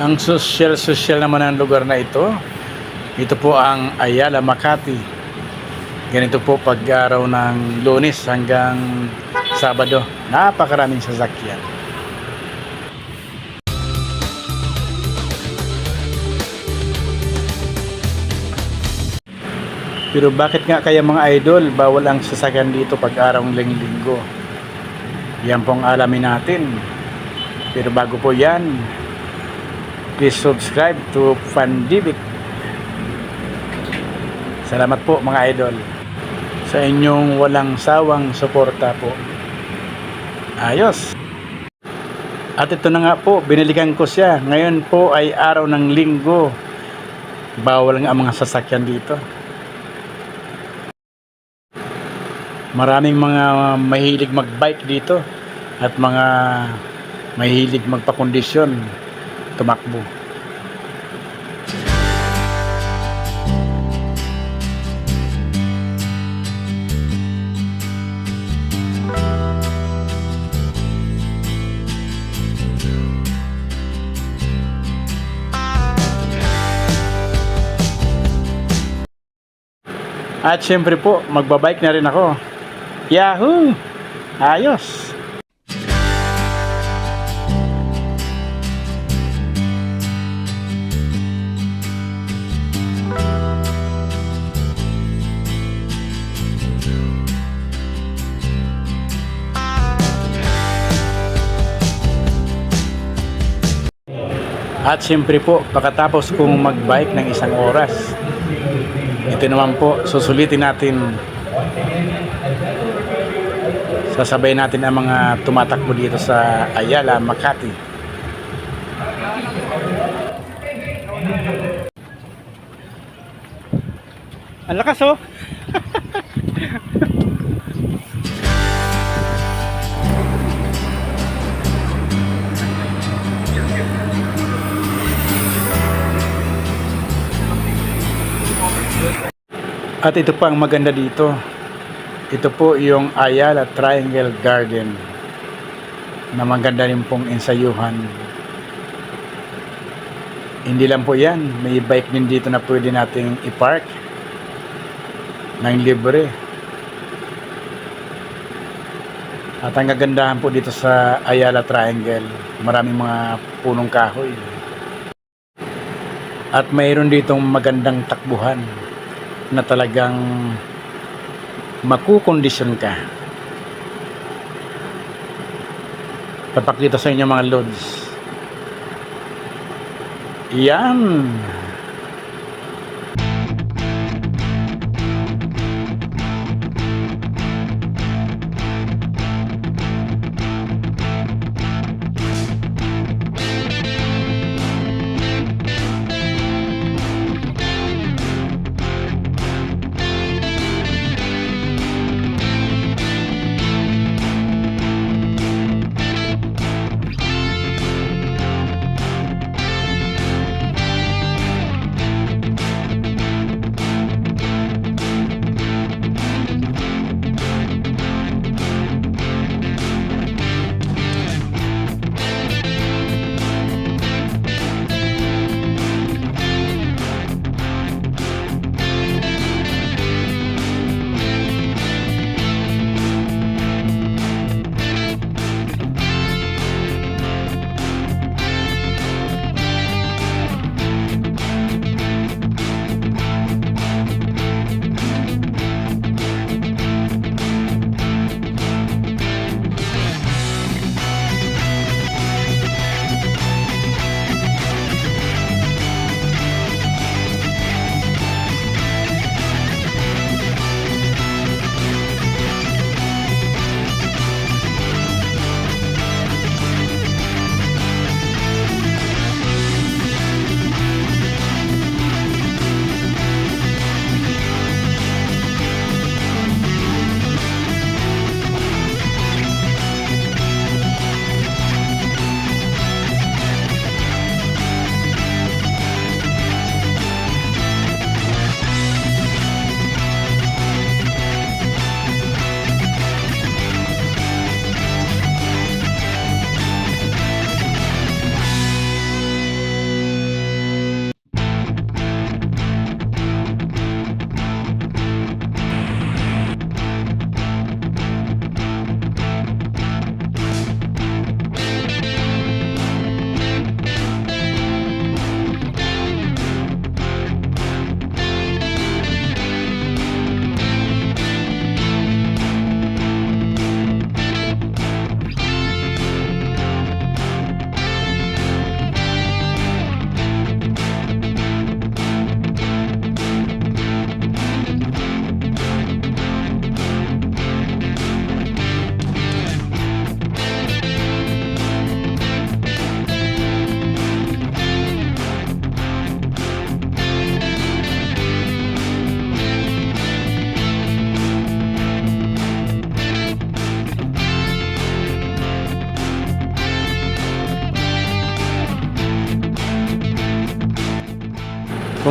Ang social-social naman ang lugar na ito. Ito po ang Ayala, Makati. Ganito po pag araw ng lunes hanggang Sabado. Napakaraming sasakyan. Pero bakit nga kaya mga idol, bawal ang sasakyan dito pag araw ng linggo? Yan pong alamin natin. Pero bago po yan, please subscribe to Fandivic. Salamat po mga idol sa inyong walang sawang suporta po. Ayos. At ito na nga po, binilikan ko siya. Ngayon po ay araw ng linggo. Bawal nga ang mga sasakyan dito. Maraming mga mahilig magbike dito at mga mahilig magpakondisyon tumakbo. At syempre po, magbabike na rin ako. Yahoo! Ayos! At siyempre po, pagkatapos kong magbike ng isang oras, ito naman po, susulitin natin sasabay natin ang mga tumatakbo dito sa Ayala, Makati. Ang lakas oh! At ito pa ang maganda dito. Ito po yung Ayala Triangle Garden na maganda rin pong ensayuhan. Hindi lang po yan, may bike din dito na pwede nating i-park ng libre. At ang kagandahan po dito sa Ayala Triangle, maraming mga punong kahoy. At mayroon ditong magandang takbuhan na talagang makukondisyon ka. Papakita sa inyo mga loads. Yan.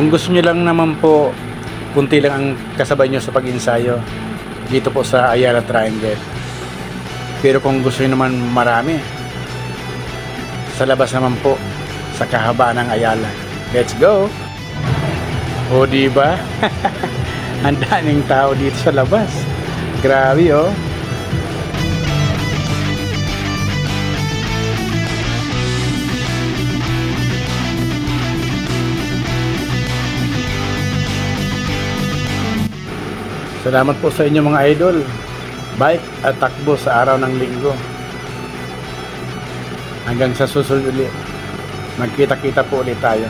Kung gusto nyo lang naman po, kunti lang ang kasabay nyo sa pag-insayo dito po sa Ayala Triangle. Pero kung gusto nyo naman marami, sa labas naman po, sa kahabaan ng Ayala. Let's go! O di ba? ang daming tao dito sa labas. Grabe oh. Salamat po sa inyo mga idol. Bike at takbo sa araw ng linggo. Hanggang sa susunod ulit. Magkita-kita po ulit tayo.